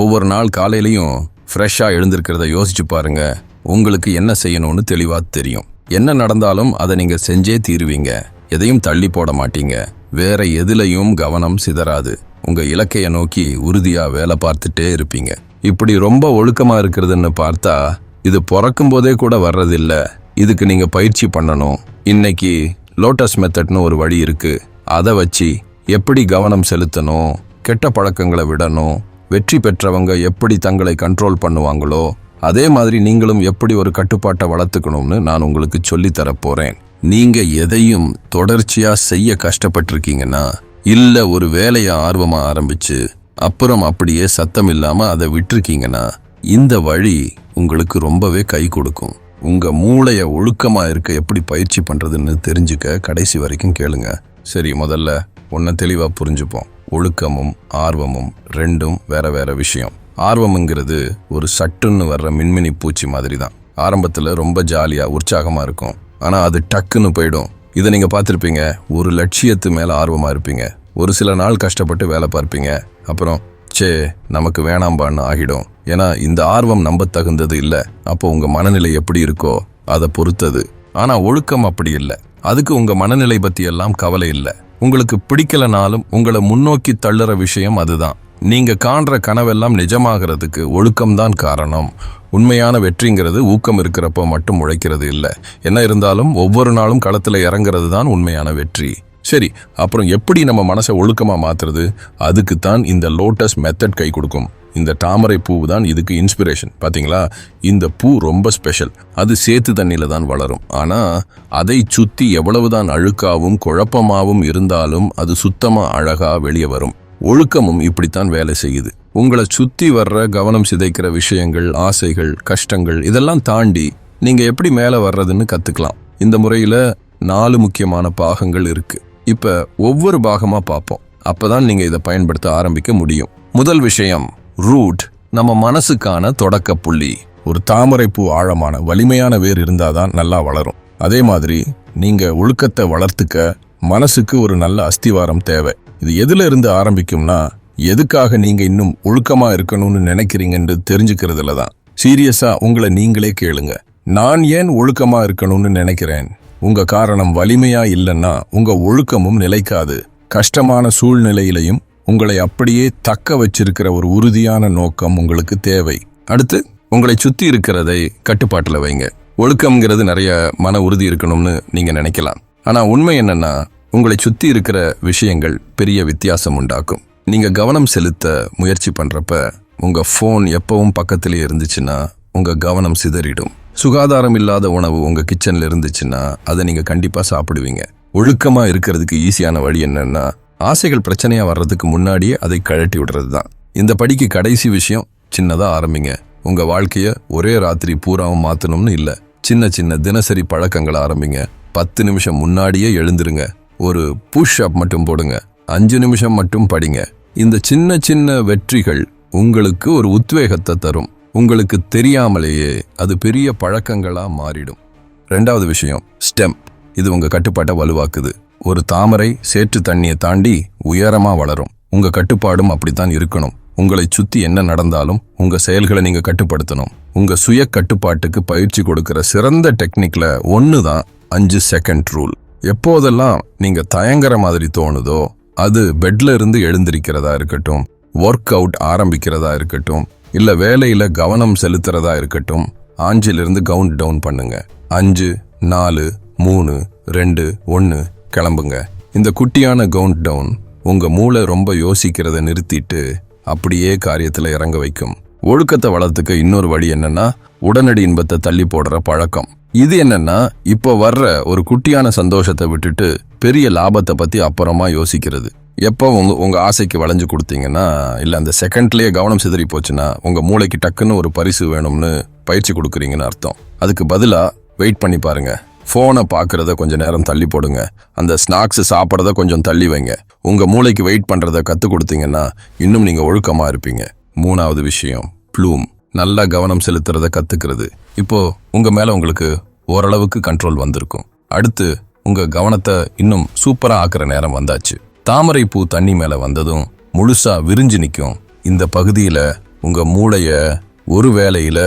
ஒவ்வொரு நாள் காலையிலையும் ஃப்ரெஷ்ஷாக எழுந்திருக்கிறத யோசிச்சு பாருங்க. உங்களுக்கு என்ன செய்யணும்னு தெளிவாக தெரியும். என்ன நடந்தாலும் அதை நீங்கள் செஞ்சே தீருவீங்க. எதையும் தள்ளி போட மாட்டீங்க. வேற எதுலையும் கவனம் சிதறாது. உங்கள் இலக்கையை நோக்கி உறுதியாக வேலை பார்த்துட்டே இருப்பீங்க. இப்படி ரொம்ப ஒழுக்கமாக இருக்கிறதுன்னு பார்த்தா இது பிறக்கும் போதே கூட வர்றதில்ல. இதுக்கு நீங்கள் பயிற்சி பண்ணணும். இன்னைக்கு லோட்டஸ் மெத்தட்னு ஒரு வழி இருக்கு. அதை வச்சு எப்படி கவனம் செலுத்தணும்? கெட்ட பழக்கங்களை விடணும். வெற்றி பெற்றவங்க எப்படி தங்களை கண்ட்ரோல் பண்ணுவாங்களோ அதே மாதிரி நீங்களும் எப்படி ஒரு கட்டுப்பாட்டை வளர்த்துக்கணும்னு நான் உங்களுக்கு சொல்லித்தர போகிறேன் நீங்கள் நீங்க எதையும் தொடர்ச்சியா செய்ய கஷ்டப்பட்டிருக்கீங்கன்னா இல்ல ஒரு வேலையை ஆர்வமா ஆரம்பிச்சு அப்புறம் அப்படியே சத்தம் இல்லாம அதை விட்டுருக்கீங்கன்னா இந்த வழி உங்களுக்கு ரொம்பவே கை கொடுக்கும். உங்க மூளைய ஒழுக்கமா இருக்க எப்படி பயிற்சி பண்றதுன்னு தெரிஞ்சுக்க கடைசி வரைக்கும் கேளுங்க. சரி முதல்ல ஒன்றை தெளிவா புரிஞ்சுப்போம். ஒழுக்கமும் ஆர்வமும் ரெண்டும் வேற வேற விஷயம். ஆர்வம்ங்கிறது ஒரு சட்டுன்னு வர்ற மின்மினி பூச்சி மாதிரி தான் ஆரம்பத்தில் ரொம்ப ஜாலியாக உற்சாகமாக இருக்கும். ஆனால் அது டக்குன்னு போயிடும். இதை நீங்கள் பார்த்துருப்பீங்க ஒரு லட்சியத்து மேலே ஆர்வமாக இருப்பீங்க. ஒரு சில நாள் கஷ்டப்பட்டு வேலை பார்ப்பீங்க. அப்புறம் சே நமக்கு வேணாம்பான்னு ஆகிடும். ஏன்னா இந்த ஆர்வம் நம்ப தகுந்தது இல்லை. அப்போ உங்கள் மனநிலை எப்படி இருக்கோ அதை பொறுத்தது. ஆனால் ஒழுக்கம் அப்படி இல்லை. அதுக்கு உங்கள் மனநிலை பற்றியெல்லாம் கவலை இல்லை. உங்களுக்கு பிடிக்கலனாலும் உங்களை முன்னோக்கி தள்ளுற விஷயம் அதுதான். நீங்க காண்ற கனவெல்லாம் நிஜமாகிறதுக்கு ஒழுக்கம்தான் காரணம். உண்மையான வெற்றிங்கிறது ஊக்கம் இருக்கிறப்போ மட்டும் உழைக்கிறது இல்லை. என்ன இருந்தாலும் ஒவ்வொரு நாளும் களத்தில் இறங்குறது தான் உண்மையான வெற்றி. சரி அப்புறம் எப்படி நம்ம மனசை ஒழுக்கமாக மாற்றுறது அதுக்கு தான் இந்த லோட்டஸ் மெத்தட் கை கொடுக்கும். இந்த தாமரை பூ தான் இதுக்கு இன்ஸ்பிரேஷன் பார்த்தீங்களா இந்த பூ ரொம்ப ஸ்பெஷல் அது சேத்து தண்ணியில் தான் வளரும். ஆனால் அதை சுற்றி எவ்வளவுதான் அழுக்காவும் குழப்பமாகவும் இருந்தாலும் அது சுத்தமாக அழகாக வெளியே வரும். ஒழுக்கமும் இப்படித்தான் வேலை செய்யுது. உங்களை சுற்றி வர்ற கவனம் சிதைக்கிற விஷயங்கள் ஆசைகள் கஷ்டங்கள் இதெல்லாம் தாண்டி நீங்கள் எப்படி மேலே வர்றதுன்னு கற்றுக்கலாம் இந்த முறையில் நாலு முக்கியமான பாகங்கள் இருக்குது இப்போ ஒவ்வொரு பாகமாக பார்ப்போம் அப்பதான் நீங்கள் இதை பயன்படுத்த ஆரம்பிக்க முடியும். முதல் விஷயம் ரூட் நம்ம மனசுக்கான தொடக்க புள்ளி ஒரு தாமரை பூ ஆழமான வலிமையான வேர் இருந்தாதான் நல்லா வளரும். அதே மாதிரி நீங்க ஒழுக்கத்தை வளர்த்துக்க மனசுக்கு ஒரு நல்ல அஸ்திவாரம் தேவை. இது எதுல இருந்து ஆரம்பிக்கும்னா எதுக்காக நீங்க இன்னும் ஒழுக்கமா இருக்கணும்னு நினைக்கிறீங்கன்னு தெரிஞ்சுக்கிறதுல தான். சீரியஸா உங்களை நீங்களே கேளுங்க. நான் ஏன் ஒழுக்கமா இருக்கணும்னு நினைக்கிறேன்? உங்க காரணம் வலிமையா இல்லைன்னா உங்க ஒழுக்கமும் நிலைக்காது. கஷ்டமான சூழ்நிலையிலையும் உங்களை அப்படியே தக்க வச்சிருக்கிற ஒரு உறுதியான நோக்கம் உங்களுக்கு தேவை. அடுத்து உங்களை சுற்றி இருக்கிறதை கட்டுப்பாட்டில் வைங்க. ஒழுக்கம்ங்கிறது நிறைய மன உறுதி இருக்கணும்னு நீங்கள் நினைக்கலாம். ஆனால் உண்மை என்னென்னா உங்களை சுற்றி இருக்கிற விஷயங்கள் பெரிய வித்தியாசம் உண்டாக்கும். நீங்கள் கவனம் செலுத்த முயற்சி பண்ணுறப்ப உங்கள் ஃபோன் எப்பவும் பக்கத்திலே இருந்துச்சுன்னா உங்கள் கவனம் சிதறிடும். சுகாதாரம் இல்லாத உணவு உங்கள் கிச்சனில் இருந்துச்சுன்னா அதை நீங்கள் கண்டிப்பாக சாப்பிடுவீங்க. ஒழுக்கமாக இருக்கிறதுக்கு ஈஸியான வழி என்னென்னா ஆசைகள் பிரச்சனையாக வர்றதுக்கு முன்னாடியே அதை கழட்டி விடுறது தான் இந்த படிக்கு கடைசி விஷயம் சின்னதாக ஆரம்பிங்க. உங்கள் வாழ்க்கையை ஒரே ராத்திரி பூராவும் மாற்றணும்னு இல்லை. சின்ன சின்ன தினசரி பழக்கங்களை ஆரம்பிங்க. பத்து நிமிஷம் முன்னாடியே எழுந்துருங்க. ஒரு புஷ் அப் மட்டும் போடுங்க. அஞ்சு நிமிஷம் மட்டும் படிங்க. இந்த சின்ன சின்ன வெற்றிகள் உங்களுக்கு ஒரு உத்வேகத்தை தரும். உங்களுக்கு தெரியாமலேயே அது பெரிய பழக்கங்களாக மாறிடும். ரெண்டாவது விஷயம் ஸ்டெம் இது உங்கள் கட்டுப்பாட்டை வலுவாக்குது. ஒரு தாமரை சேற்று தண்ணியை தாண்டி உயரமாக வளரும். உங்கள் கட்டுப்பாடும் அப்படித்தான் இருக்கணும். உங்களை சுற்றி என்ன நடந்தாலும் உங்கள் செயல்களை நீங்கள் கட்டுப்படுத்தணும். உங்கள் சுய கட்டுப்பாட்டுக்கு பயிற்சி கொடுக்குற சிறந்த டெக்னிக்கில் ஒன்று தான் அஞ்சு செகண்ட் ரூல். எப்போதெல்லாம் நீங்கள் தயங்குற மாதிரி தோணுதோ அது பெட்ல இருந்து எழுந்திருக்கிறதா இருக்கட்டும் ஒர்க் அவுட் ஆரம்பிக்கிறதா இருக்கட்டும் இல்லை வேலையில் கவனம் செலுத்துறதா இருக்கட்டும் ஆஞ்சிலிருந்து கவுண்ட் டவுன் பண்ணுங்க. அஞ்சு நாலு மூணு ரெண்டு ஒன்று கிளம்புங்க. இந்த குட்டியான கவுண்ட் டவுன் உங்கள் மூளை ரொம்ப யோசிக்கிறத நிறுத்திட்டு அப்படியே காரியத்தில் இறங்க வைக்கும். ஒழுக்கத்தை வளர்த்துக்க இன்னொரு வழி என்னன்னா உடனடி இன்பத்தை தள்ளி போடுற பழக்கம். இது என்னன்னா இப்போ வர்ற ஒரு குட்டியான சந்தோஷத்தை விட்டுட்டு பெரிய லாபத்தை பற்றி அப்புறமா யோசிக்கிறது. எப்போ உங்க உங்கள் ஆசைக்கு வளைஞ்சு கொடுத்தீங்கன்னா இல்லை அந்த செகண்ட்லேயே கவனம் சிதறி போச்சுன்னா உங்கள் மூளைக்கு டக்குன்னு ஒரு பரிசு வேணும்னு பயிற்சி கொடுக்குறீங்கன்னு அர்த்தம். அதுக்கு பதிலாக வெயிட் பண்ணி பாருங்கள் ஃபோனை பார்க்குறத கொஞ்சம் நேரம் தள்ளி போடுங்க. அந்த ஸ்நாக்ஸு சாப்பிட்றத கொஞ்சம் தள்ளி வைங்க. உங்கள் மூளைக்கு வெயிட் பண்ணுறத கற்றுக் கொடுத்தீங்கன்னா இன்னும் நீங்கள் ஒழுக்கமாக இருப்பீங்க. மூணாவது விஷயம் ப்ளூம் நல்லா கவனம் செலுத்துறத கற்றுக்கிறது இப்போது உங்கள் மேலே உங்களுக்கு ஓரளவுக்கு கண்ட்ரோல் வந்திருக்கும். அடுத்து உங்கள் கவனத்தை இன்னும் சூப்பராக ஆக்குற நேரம் வந்தாச்சு. தாமரை பூ தண்ணி மேலே வந்ததும் முழுசாக விரிஞ்சு நிற்கும் இந்த பகுதியில் உங்கள் மூளையை ஒரு வேலையில்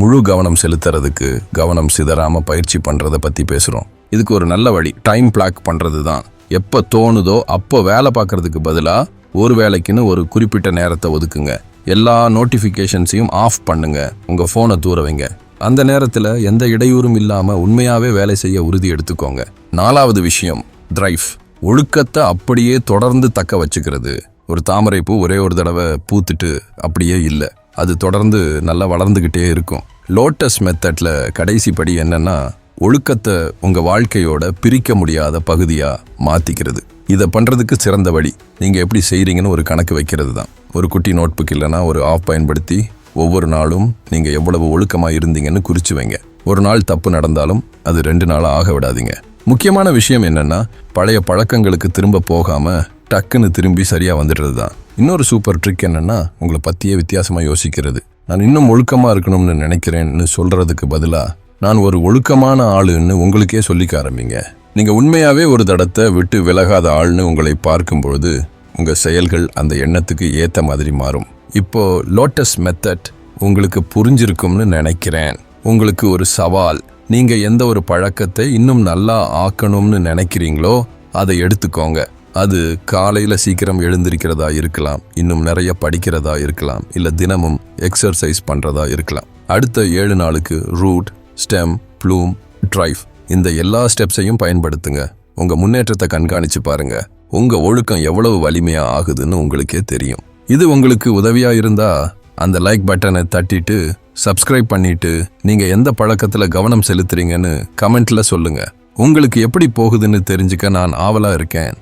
முழு கவனம் செலுத்துறதுக்கு கவனம் சிதறாமல் பயிற்சி பண்ணுறதை பற்றி பேசுகிறோம் இதுக்கு ஒரு நல்ல வழி. டைம் பிளாக் பண்ணுறது தான் எப்போ தோணுதோ அப்போ வேலை பார்க்குறதுக்கு பதிலாக ஒரு வேலைக்குன்னு ஒரு குறிப்பிட்ட நேரத்தை ஒதுக்குங்க. எல்லா நோட்டிஃபிகேஷன்ஸையும் ஆஃப் பண்ணுங்க. உங்கள் ஃபோனை தூர வைங்க. அந்த நேரத்தில் எந்த இடையூறும் இல்லாமல் உண்மையாகவே வேலை செய்ய உறுதி எடுத்துக்கோங்க. நாலாவது விஷயம் ட்ரைஃப் ஒழுக்கத்தை அப்படியே தொடர்ந்து தக்க வச்சுக்கிறது. ஒரு தாமரை பூ ஒரே ஒரு தடவை பூத்துட்டு அப்படியே இல்லை. அது தொடர்ந்து நல்லா வளர்ந்துக்கிட்டே இருக்கும். லோட்டஸ் மெத்தட்ல கடைசி படி என்னன்னா ஒழுக்கத்தை உங்க வாழ்க்கையோட பிரிக்க முடியாத பகுதியா மாத்திக்கிறது. இதை பண்றதுக்கு சிறந்த வழி நீங்க எப்படி செய்கிறீங்கன்னு ஒரு கணக்கு வைக்கிறது தான். ஒரு குட்டி நோட்புக் இல்லைன்னா ஒரு ஆப் பயன்படுத்தி ஒவ்வொரு நாளும் நீங்க எவ்வளவு ஒழுக்கமாக இருந்தீங்கன்னு குறிச்சு வைங்க. ஒரு நாள் தப்பு நடந்தாலும் அது ரெண்டு நாளாக ஆக விடாதீங்க. முக்கியமான விஷயம் என்னன்னா பழைய பழக்கங்களுக்கு திரும்ப போகாம டக்குன்னு திரும்பி சரியா வந்துடுறது தான். இன்னொரு சூப்பர் ட்ரிக் என்னென்னா உங்களை பற்றியே வித்தியாசமாக யோசிக்கிறது. நான் இன்னும் ஒழுக்கமாக இருக்கணும்னு நினைக்கிறேன்னு சொல்கிறதுக்கு பதிலாக நான் ஒரு ஒழுக்கமான ஆளுன்னு உங்களுக்கே சொல்லிக்க ஆரம்பிங்க. நீங்கள் உண்மையாகவே ஒரு தடத்தை விட்டு விலகாத ஆள்னு உங்களை பார்க்கும்பொழுது உங்கள் செயல்கள் அந்த எண்ணத்துக்கு ஏற்ற மாதிரி மாறும். இப்போது லோட்டஸ் மெத்தட் உங்களுக்கு புரிஞ்சிருக்கும்னு நினைக்கிறேன். உங்களுக்கு ஒரு சவால் நீங்கள் எந்த ஒரு பழக்கத்தை இன்னும் நல்லா ஆக்கணும்னு நினைக்கிறீங்களோ அதை எடுத்துக்கோங்க. அது காலையில் சீக்கிரம் எழுந்திருக்கிறதா இருக்கலாம். இன்னும் நிறைய படிக்கிறதா இருக்கலாம். இல்லை தினமும் எக்ஸர்சைஸ் பண்ணுறதா இருக்கலாம். அடுத்த ஏழு நாளுக்கு ரூட் ஸ்டெம் ப்ளூம் ட்ரைவ் இந்த எல்லா ஸ்டெப்ஸையும் பயன்படுத்துங்க. உங்கள் முன்னேற்றத்தை கண்காணித்து பாருங்க. உங்கள் ஒழுக்கம் எவ்வளவு வலிமையாக ஆகுதுன்னு உங்களுக்கே தெரியும். இது உங்களுக்கு உதவியாக இருந்தால் அந்த லைக் பட்டனை தட்டிட்டு சப்ஸ்கிரைப் பண்ணிட்டு நீங்கள் எந்த பழக்கத்தில் கவனம் செலுத்துறீங்கன்னு கமெண்ட்டில் சொல்லுங்கள் உங்களுக்கு எப்படி போகுதுன்னு தெரிஞ்சுக்க நான் ஆவலாக இருக்கேன்.